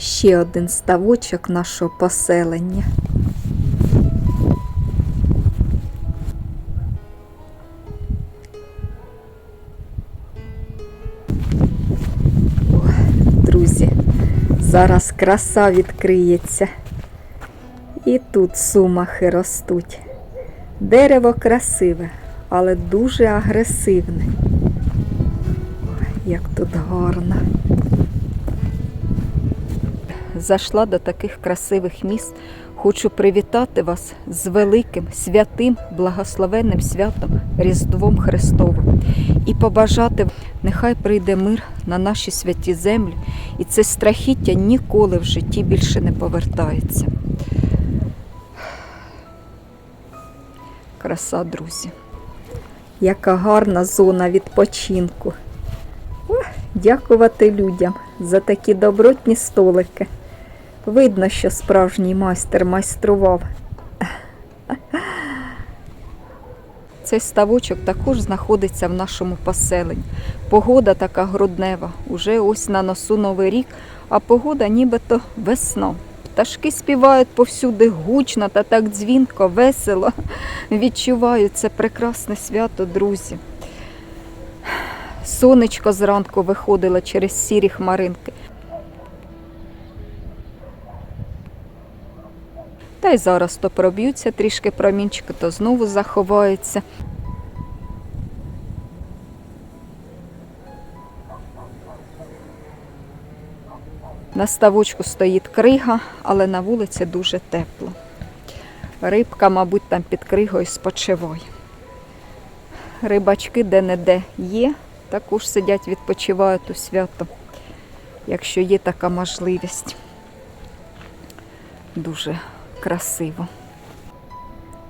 Ще один ставочок нашого поселення. Друзі, зараз краса відкриється. І тут сумахи ростуть. Дерево красиве, але дуже агресивне. Ой, як тут гарно. Зайшла до таких красивих міст. Хочу привітати вас з великим, святим, благословенним святом Різдвом Христовим і побажати, нехай прийде мир на наші святі землі, і це страхіття ніколи в житті більше не повертається. Краса, друзі. Яка гарна зона відпочинку. Дякувати людям за такі добротні столики. Видно, що справжній майстер майстрував. Цей ставочок також знаходиться в нашому поселенні. Погода така груднева. Уже ось на носу новий рік, а погода нібито весна. Пташки співають повсюди гучно та так дзвінко, весело. Відчуваю це прекрасне свято, друзі. Сонечко зранку виходило через сірі хмаринки. Та зараз то проб'ються трішки промінчики, то знову заховаються. На ставочку стоїть крига, але на вулиці дуже тепло. Рибка, мабуть, там під кригою спочиває. Рибачки де-не-де є, також сидять, відпочивають у свято, якщо є така можливість. Дуже красиво.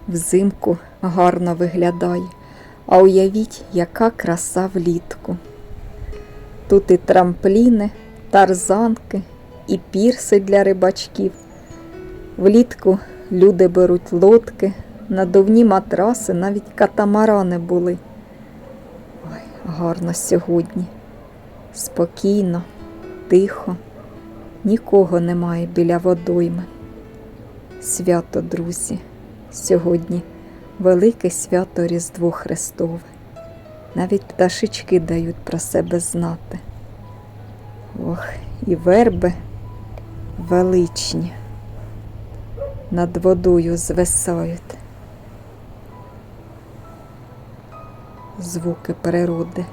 Взимку гарно виглядає. А уявіть, яка краса влітку. Тут і трампліни, тарзанки, і пірси для рибачків. Влітку люди беруть лодки, надувні матраси, навіть катамарани були. Ой, гарно сьогодні. Спокійно, тихо, нікого немає біля водойми. Свято, друзі, сьогодні велике свято Різдво Христове. Навіть пташечки дають про себе знати. Ох, і верби величні над водою звисають. Звуки природи.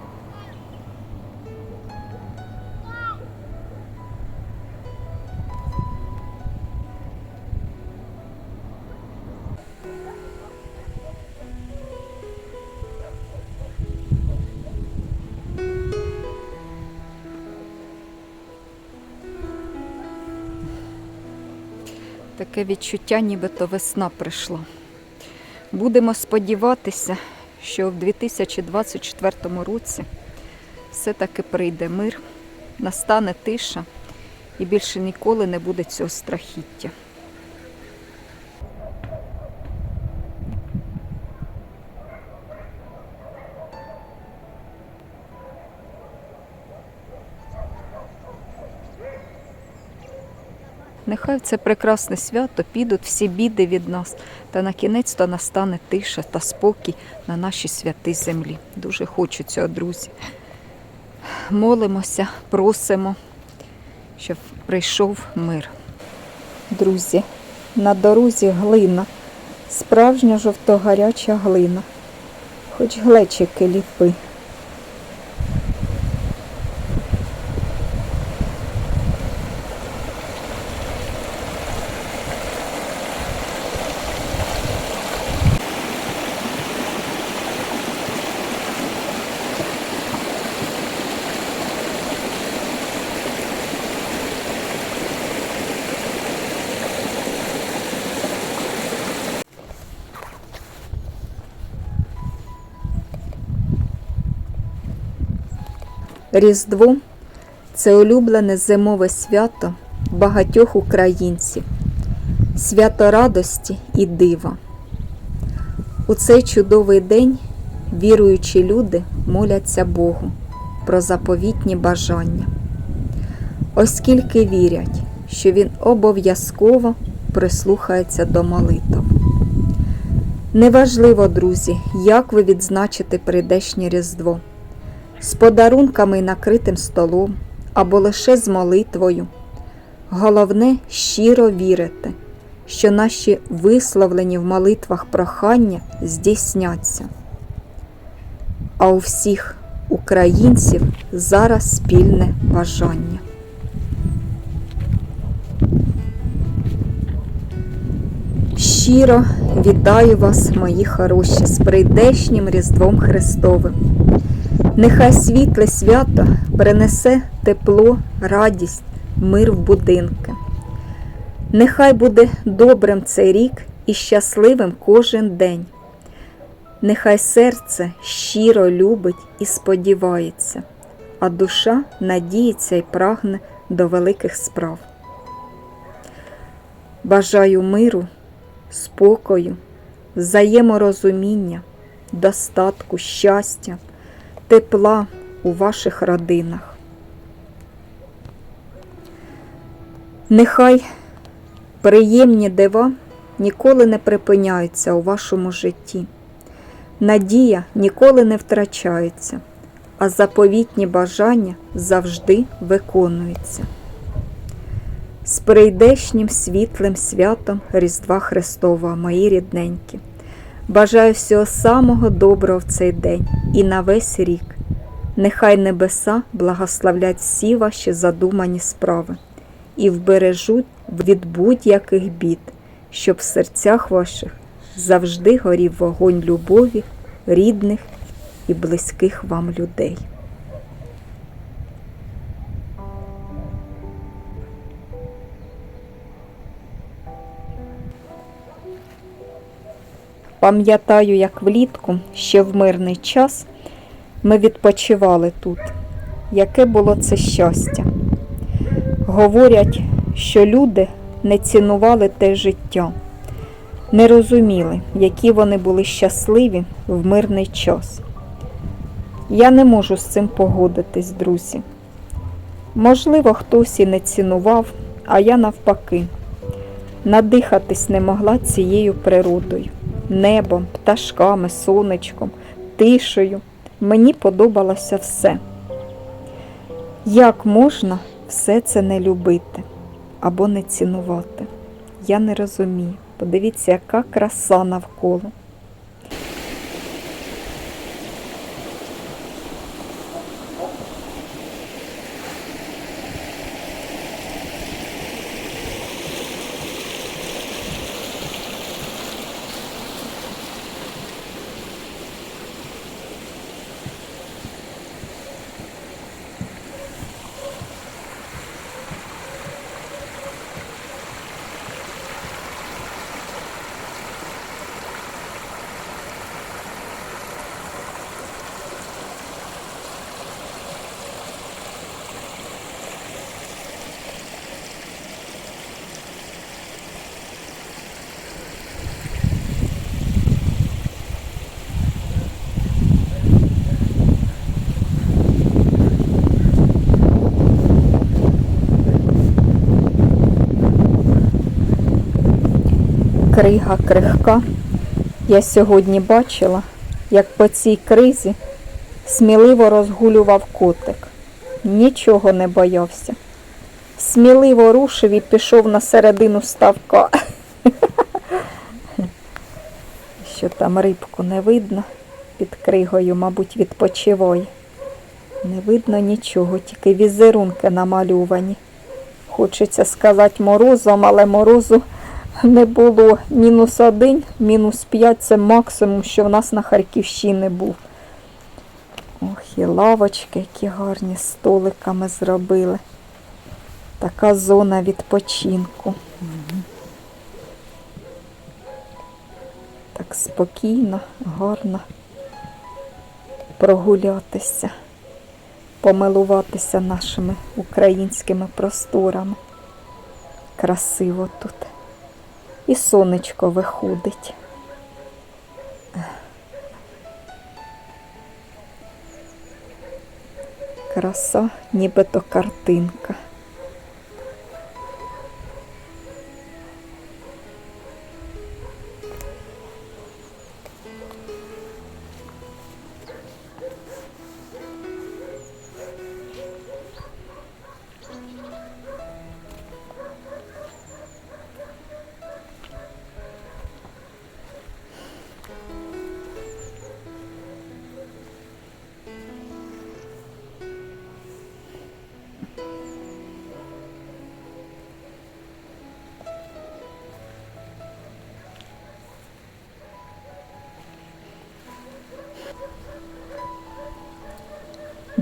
Таке відчуття, нібито весна прийшла. Будемо сподіватися, що в 2024 році все-таки прийде мир, настане тиша і більше ніколи не буде цього страхіття. Нехай в це прекрасне свято підуть всі біди від нас, та на кінець то настане тиша та спокій на нашій святій землі. Дуже хочу цього, друзі. Молимося, просимо, щоб прийшов мир. Друзі, на дорозі глина, справжня жовтогаряча глина, хоч глечики ліпи. Різдво це улюблене зимове свято багатьох українців, свято радості і дива. У цей чудовий день віруючі люди моляться Богу про заповітні бажання. Оскільки вірять, що він обов'язково прислухається до молитв. Неважливо, друзі, як ви відзначите прийдешнє Різдво з подарунками накритим столом або лише з молитвою. Головне щиро вірити, що наші висловлені в молитвах прохання здійсняться. А у всіх українців зараз спільне бажання. Щиро вітаю вас, мої хороші, з прийдешнім Різдвом Христовим. Нехай світле свято принесе тепло, радість, мир в будинки. Нехай буде добрим цей рік і щасливим кожен день. Нехай серце щиро любить і сподівається, а душа надіється і прагне до великих справ. Бажаю миру, спокою, взаєморозуміння, достатку, щастя, тепла у ваших родинах. Нехай приємні дива ніколи не припиняються у вашому житті. Надія ніколи не втрачається, а заповітні бажання завжди виконуються. З прийдешнім світлим святом Різдва Христова, мої рідненькі. Бажаю всього самого доброго в цей день і на весь рік. Нехай небеса благословлять всі ваші задумані справи і вбережуть від будь-яких бід, щоб в серцях ваших завжди горів вогонь любові, рідних і близьких вам людей. Пам'ятаю, як влітку, ще в мирний час, ми відпочивали тут. Яке було це щастя. Говорять, що люди не цінували те життя, не розуміли, які вони були щасливі в мирний час. Я не можу з цим погодитись, друзі. Можливо, хтось і не цінував, а я навпаки. Надихатись не могла цією природою, небом, пташками, сонечком, тишею. Мені подобалося все. Як можна все це не любити або не цінувати? Я не розумію. Подивіться, яка краса навколо. Крига крихка. Я сьогодні бачила, як по цій кризі сміливо розгулював котик. Нічого не боявся. Сміливо рушив і пішов на середину ставка. Що там рибку не видно під кригою, мабуть, відпочиває. Не видно нічого, тільки візерунки намальовані. Хочеться сказати морозом, але морозу не було мінус один, мінус п'ять це максимум, що в нас на Харківщині був. Ох, і лавочки, які гарні столиками зробили. Така зона відпочинку. Так спокійно, гарно прогулятися, помилуватися нашими українськими просторами. Красиво тут. І сонечко виходить. Краса, нібито картинка.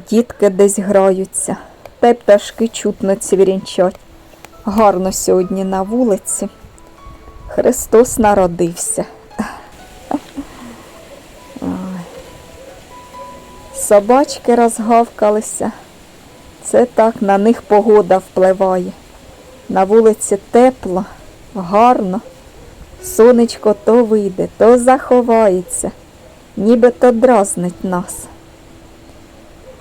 Дітки десь граються, та й пташки чутно цвірінчать. Гарно сьогодні на вулиці. Христос народився. Собачки розгавкалися. Це так на них погода впливає. На вулиці тепло, гарно. Сонечко то вийде, то заховається, ніби то дразнить нас.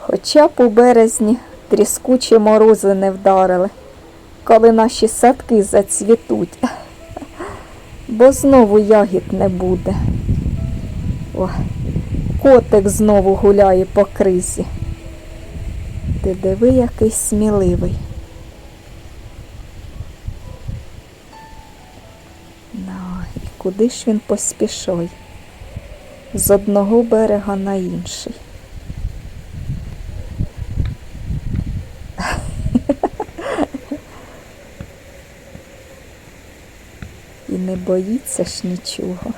Хоча б у березні тріскучі морози не вдарили, коли наші садки зацвітуть, бо знову ягід не буде. О, котик знову гуляє по кризі. Ти диви, який сміливий. На, і куди ж він поспішає? З одного берега на інший. І не боїться ж нічого.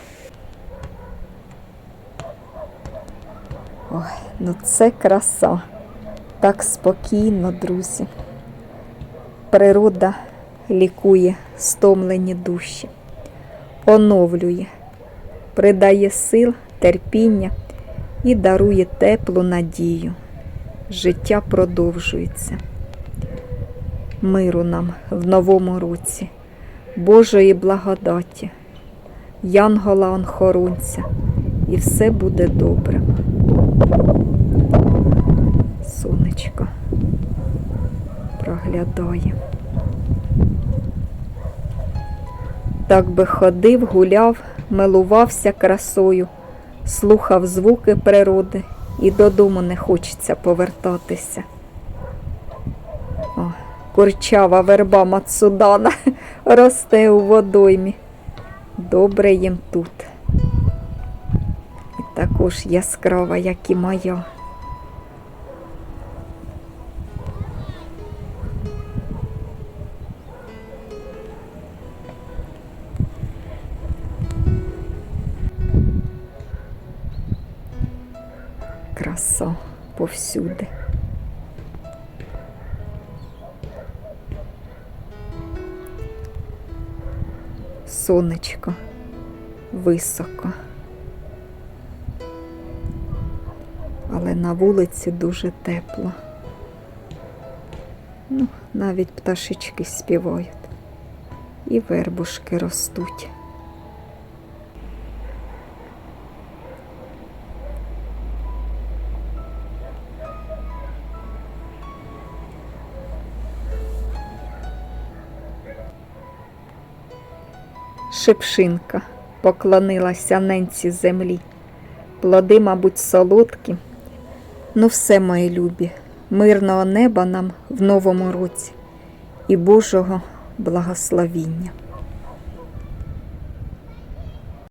Ой, ну це краса. Так спокійно, друзі. Природа лікує стомлені душі, оновлює, придає сил, терпіння і дарує теплу надію. Життя продовжується. Миру нам в новому році, Божої благодаті, Янгола Онхоронця, і все буде добре. Сонечко проглядає. Так би ходив, гуляв, милувався красою, слухав звуки природи і додому не хочеться повертатися. Курчава верба Мацудана росте у водоймі. Добре їм тут. І також яскрава, як і моя. Краса повсюди. Сонечко високо. Але на вулиці дуже тепло. Ну, навіть пташечки співають. І вербушки ростуть. Шипшинка поклонилася ненці землі. Плоди, мабуть, солодкі. Ну, все, мої любі, мирного неба нам в новому році і Божого благословіння.